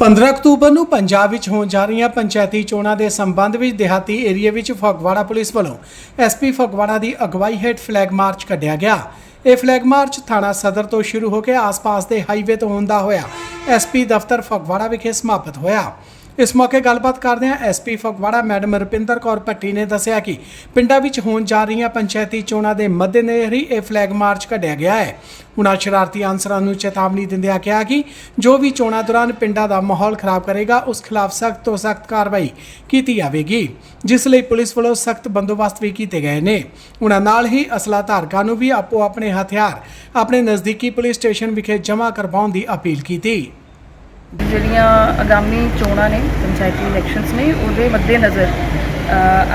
15 October ਨੂੰ ਪੰਜਾਬ ਵਿੱਚ ਹੋਣ ਜਾ ਰਹੀਆਂ ਪੰਚਾਇਤੀ ਚੋਣਾਂ ਦੇ ਸੰਬੰਧ ਵਿੱਚ ਦਿਹਾਤੀ ਏਰੀਆ ਵਿੱਚ ਫਗਵਾੜਾ ਪੁਲਿਸ ਵੱਲੋਂ ਐਸਪੀ ਫਗਵਾੜਾ ਦੀ ਅਗਵਾਈ ਹੇਠ ਫਲੈਗ ਮਾਰਚ ਕੱਢਿਆ ਗਿਆ। ਇਹ ਫਲੈਗ ਮਾਰਚ ਥਾਣਾ ਸਦਰ ਤੋਂ ਸ਼ੁਰੂ ਹੋ ਕੇ ਆਸ-ਪਾਸ ਦੇ ਹਾਈਵੇ ਤੋਂ ਹੁੰਦਾ ਹੋਇਆ ਐਸਪੀ ਦਫ਼ਤਰ ਫਗਵਾੜਾ ਵਿਖੇ ਸਮਾਪਤ ਹੋਇਆ। ਇਸ ਮੌਕੇ ਗੱਲਬਾਤ ਕਰਦਿਆਂ ਐਸਪੀ ਫਗਵਾੜਾ ਮੈਡਮ ਰੁਪਿੰਦਰ ਕੌਰ ਭੱਟੀ ਨੇ ਦੱਸਿਆ ਕਿ ਪਿੰਡਾਂ ਵਿੱਚ ਹੋਣ ਜਾ ਰਹੀਆਂ ਪੰਚਾਇਤੀ ਚੋਣਾਂ ਦੇ ਮੱਦੇਨਜ਼ਰ ਹੀ ਇਹ ਫਲੈਗ ਮਾਰਚ ਕੱਢਿਆ ਗਿਆ ਹੈ। ਉਨ੍ਹਾਂ ਸ਼ਰਾਰਤੀ ਅਨਸਰਾਂ ਨੂੰ ਚੇਤਾਵਨੀ ਦਿੰਦਿਆਂ ਕਿਹਾ ਕਿ ਜੋ ਵੀ ਚੋਣਾਂ ਦੌਰਾਨ ਪਿੰਡਾਂ ਦਾ ਮਾਹੌਲ ਖਰਾਬ ਕਰੇਗਾ, ਉਸ ਖਿਲਾਫ ਸਖਤ ਤੋਂ ਸਖਤ ਕਾਰਵਾਈ ਕੀਤੀ ਜਾਵੇਗੀ, ਜਿਸ ਲਈ ਪੁਲਿਸ ਵੱਲੋਂ ਸਖਤ ਬੰਦੋਬਸਤ ਵੀ ਕੀਤੇ ਗਏ ਨੇ। ਉਨ੍ਹਾਂ ਨਾਲ ਹੀ ਅਸਲਾ ਧਾਰਕਾਂ ਨੂੰ ਵੀ ਆਪੋ ਆਪਣੇ ਹਥਿਆਰ ਆਪਣੇ ਨਜ਼ਦੀਕੀ ਪੁਲਿਸ ਸਟੇਸ਼ਨ ਵਿਖੇ ਜਮ੍ਹਾਂ ਕਰਵਾਉਣ ਦੀ ਅਪੀਲ ਕੀਤੀ। ਜਿਹੜੀਆਂ ਆਗਾਮੀ ਚੋਣਾਂ ਨੇ ਪੰਚਾਇਤੀ ਇਲੈਕਸ਼ਨਸ ਨੇ ਉਹਦੇ ਮੱਦੇਨਜ਼ਰ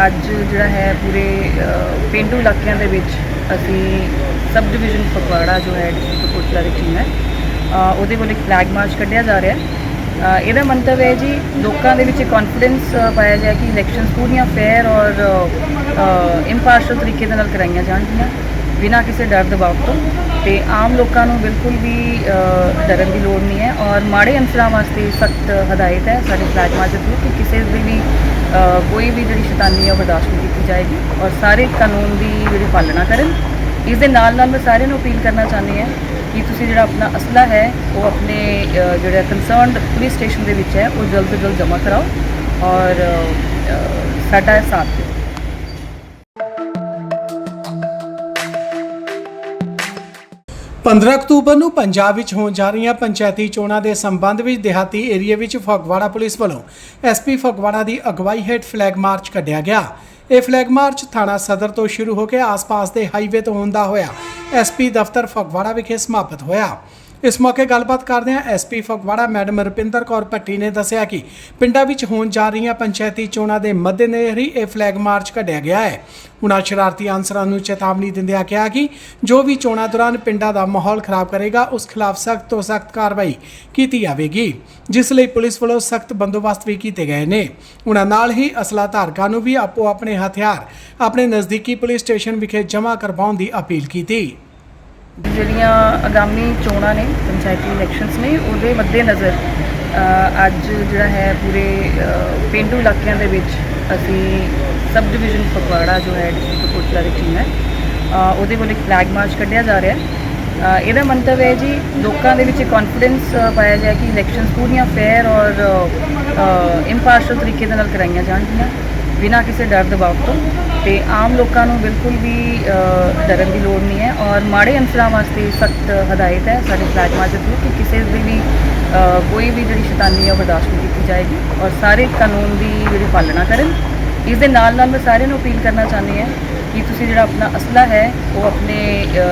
ਅੱਜ ਜਿਹੜਾ ਹੈ ਪੂਰੇ ਅ, ਪੇਂਡੂ ਇਲਾਕਿਆਂ ਦੇ ਵਿੱਚ ਅਸੀਂ ਸਬ ਡਿਵੀਜ਼ਨ ਫਗਵਾੜਾ ਜੋ ਹੈ ਡਿਸਟ੍ਰਿਕਟ ਕਪੂਰਥਲਾ ਦੀ ਟੀਮ ਹੈ ਉਹਦੇ ਵੱਲ ਇੱਕ ਫਲੈਗ ਮਾਰਚ ਕੱਢਿਆ ਜਾ ਰਿਹਾ ਹੈ। ਇਹਦਾ ਮੰਤਵ ਹੈ ਜੀ ਲੋਕਾਂ ਦੇ ਵਿੱਚ ਕੌਨਫੀਡੈਂਸ ਪਾਇਆ ਜਾਏ ਕਿ ਇਲੈਕਸ਼ਨਸ ਪੂਰੀਆਂ ਫੇਅਰ ਔਰ ਇੰਪਾਰਸ਼ਲ ਤਰੀਕੇ ਦੇ ਨਾਲ ਕਰਾਈਆਂ ਜਾਣਗੀਆਂ ਬਿਨਾਂ ਕਿਸੇ ਡਰ ਦਬਾਅ ਤੋਂ। ਤੇ ਆਮ ਲੋਕਾਂ ਨੂੰ ਬਿਲਕੁਲ ਵੀ ਡਰਨ ਦੀ ਲੋੜ ਨਹੀਂ ਹੈ ਔਰ ਮਾੜੇ ਅਨਸਰਾਂ ਵਾਸਤੇ ਸਖਤ ਹਦਾਇਤ ਹੈ ਸਾਡੇ ਫਲੈਗ ਮਾਰਚ ਤੋਂ ਕਿ ਕਿਸੇ ਦੀ ਵੀ ਕੋਈ ਵੀ ਜਿਹੜੀ ਸ਼ੈਤਾਨੀ ਹੈ ਉਹ ਬਰਦਾਸ਼ਤ ਨਹੀਂ ਕੀਤੀ ਜਾਏਗੀ ਔਰ ਸਾਰੇ ਕਾਨੂੰਨ ਦੀ ਜਿਹੜੀ ਪਾਲਣਾ ਕਰਨ। ਇਸ ਦੇ ਨਾਲ ਨਾਲ ਮੈਂ ਸਾਰਿਆਂ ਨੂੰ ਅਪੀਲ ਕਰਨਾ ਚਾਹੁੰਦੀ ਹਾਂ ਕਿ ਤੁਸੀਂ ਜਿਹੜਾ ਆਪਣਾ ਅਸਲਾ ਹੈ, ਉਹ ਆਪਣੇ ਜਿਹੜਾ ਕੰਸਰਨਡ ਪੁਲਿਸ ਸਟੇਸ਼ਨ ਦੇ ਵਿੱਚ ਹੈ, ਉਹ ਜਲਦ ਤੋਂ ਜਲਦ ਜਮ੍ਹਾਂ ਕਰਾਓ ਔਰ ਸਾਡਾ ਸਾਥ ਦਿਓ। 15 ਅਕਤੂਬਰ ਨੂੰ ਪੰਜਾਬ ਵਿੱਚ ਹੋਣ ਜਾ ਰਹੀਆਂ ਪੰਚਾਇਤੀ ਚੋਣਾਂ ਦੇ ਸੰਬੰਧ ਵਿੱਚ ਦਿਹਾਤੀ ਏਰੀਆ ਵਿੱਚ ਫਗਵਾੜਾ ਪੁਲਿਸ ਵੱਲੋਂ ਐਸਪੀ ਫਗਵਾੜਾ ਦੀ ਅਗਵਾਈ ਹੇਠ ਫਲੈਗ ਮਾਰਚ ਕੱਢਿਆ ਗਿਆ। ਇਹ ਫਲੈਗ ਮਾਰਚ ਥਾਣਾ ਸਦਰ ਤੋਂ ਸ਼ੁਰੂ ਹੋ ਕੇ ਆਸ-ਪਾਸ ਦੇ ਹਾਈਵੇ ਤੋਂ ਹੁੰਦਾ ਹੋਇਆ ਐਸਪੀ ਦਫ਼ਤਰ ਫਗਵਾੜਾ ਵਿਖੇ ਸਮਾਪਤ ਹੋਇਆ। ਇਸ ਮੌਕੇ ਗੱਲਬਾਤ ਕਰਦਿਆਂ ਐਸਪੀ ਫਗਵਾੜਾ ਮੈਡਮ ਰੁਪਿੰਦਰ ਕੌਰ ਭੱਟੀ ਨੇ ਦੱਸਿਆ ਕਿ ਪਿੰਡਾਂ ਵਿੱਚ ਹੋਣ ਜਾ ਰਹੀਆਂ ਪੰਚਾਇਤੀ ਚੋਣਾਂ ਦੇ ਮੱਦੇਨਜ਼ਰ ਹੀ ਇਹ ਫਲੈਗ ਮਾਰਚ ਕੱਢਿਆ ਗਿਆ ਹੈ। ਉਨ੍ਹਾਂ ਸ਼ਰਾਰਤੀ ਅਨਸਰਾਂ ਨੂੰ ਚੇਤਾਵਨੀ ਦਿੰਦਿਆਂ ਕਿਹਾ ਕਿ ਜੋ ਵੀ ਚੋਣਾਂ ਦੌਰਾਨ ਪਿੰਡਾਂ ਦਾ ਮਾਹੌਲ ਖਰਾਬ ਕਰੇਗਾ, ਉਸ ਖਿਲਾਫ ਸਖਤ ਤੋਂ ਸਖਤ ਕਾਰਵਾਈ ਕੀਤੀ ਜਾਵੇਗੀ, ਜਿਸ ਲਈ ਪੁਲਿਸ ਵੱਲੋਂ ਸਖਤ ਬੰਦੋਬਸਤ ਵੀ ਕੀਤੇ ਗਏ ਨੇ। ਉਨ੍ਹਾਂ ਨਾਲ ਹੀ ਅਸਲਾ ਧਾਰਕਾਂ ਨੂੰ ਵੀ ਆਪੋ ਆਪਣੇ ਹਥਿਆਰ, ਆਪਣੇ ਨਜ਼ਦੀਕੀ ਪੁਲਿਸ ਸਟੇਸ਼ਨ ਵਿਖੇ ਜਮ੍ਹਾਂ ਕਰਵਾਉਣ ਦੀ ਅਪੀਲ ਕੀਤੀ। ਜਿਹੜੀਆਂ ਆਗਾਮੀ ਚੋਣਾਂ ਨੇ ਪੰਚਾਇਤੀ ਇਲੈਕਸ਼ਨਸ ਨੇ ਉਹਦੇ ਮੱਦੇਨਜ਼ਰ ਅੱਜ ਜਿਹੜਾ ਹੈ ਪੂਰੇ ਅ, ਪੇਂਡੂ ਇਲਾਕਿਆਂ ਦੇ ਵਿੱਚ ਅਸੀਂ ਸਬ ਡਿਵੀਜ਼ਨ ਫਗਵਾੜਾ ਜੋ ਹੈ ਡਿਸਟ੍ਰਿਕਟ ਕਪੂਰਥਲਾ ਦੀ ਟੀਮ ਹੈ ਉਹਦੇ ਕੋਲ ਇੱਕ ਫਲੈਗ ਮਾਰਚ ਕੱਢਿਆ ਜਾ ਰਿਹਾ ਹੈ। ਇਹਦਾ ਮੰਤਵ ਹੈ ਜੀ ਲੋਕਾਂ ਦੇ ਵਿੱਚ ਕੌਨਫੀਡੈਂਸ ਪਾਇਆ ਜਾਏ ਕਿ ਇਲੈਕਸ਼ਨਸ ਪੂਰੀਆਂ ਫੇਅਰ ਔਰ ਇੰਪਾਰਸ਼ਲ ਤਰੀਕੇ ਦੇ ਨਾਲ ਕਰਾਈਆਂ ਜਾਣਗੀਆਂ ਬਿਨਾਂ ਕਿਸੇ ਡਰ ਦਬਾਅ ਤੋਂ। ਤੇ ਆਮ ਲੋਕਾਂ ਨੂੰ ਬਿਲਕੁਲ ਵੀ ਡਰਨ ਦੀ ਲੋੜ ਨਹੀਂ ਹੈ ਔਰ ਮਾੜੇ ਅਨਸਰਾਂ ਵਾਸਤੇ ਸਖਤ ਹਦਾਇਤ ਹੈ ਸਾਡੇ ਫਲੈਗ ਮਾਰਚ ਤੋਂ ਕਿ ਕਿਸੇ ਦੀ ਵੀ ਕੋਈ ਵੀ ਜਿਹੜੀ ਸ਼ੈਤਾਨੀ ਹੈ ਉਹ ਬਰਦਾਸ਼ਤ ਨਹੀਂ ਕੀਤੀ ਜਾਏਗੀ ਔਰ ਸਾਰੇ ਕਾਨੂੰਨ ਦੀ ਜਿਹੜੀ ਪਾਲਣਾ ਕਰਨ। ਇਸ ਦੇ ਨਾਲ ਨਾਲ ਮੈਂ ਸਾਰਿਆਂ ਨੂੰ ਅਪੀਲ ਕਰਨਾ ਚਾਹੁੰਦੀ ਹਾਂ ਕਿ ਤੁਸੀਂ ਜਿਹੜਾ ਆਪਣਾ ਅਸਲਾ ਹੈ, ਉਹ ਆਪਣੇ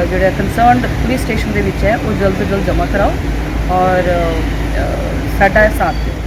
ਜਿਹੜਾ ਕੰਸਰਨਡ ਪੁਲਿਸ ਸਟੇਸ਼ਨ ਦੇ ਵਿੱਚ ਹੈ, ਉਹ ਜਲਦ ਤੋਂ ਜਲਦ ਜਮ੍ਹਾਂ ਕਰਾਓ ਔਰ ਸਾਡਾ ਸਾਥ ਦਿਓ।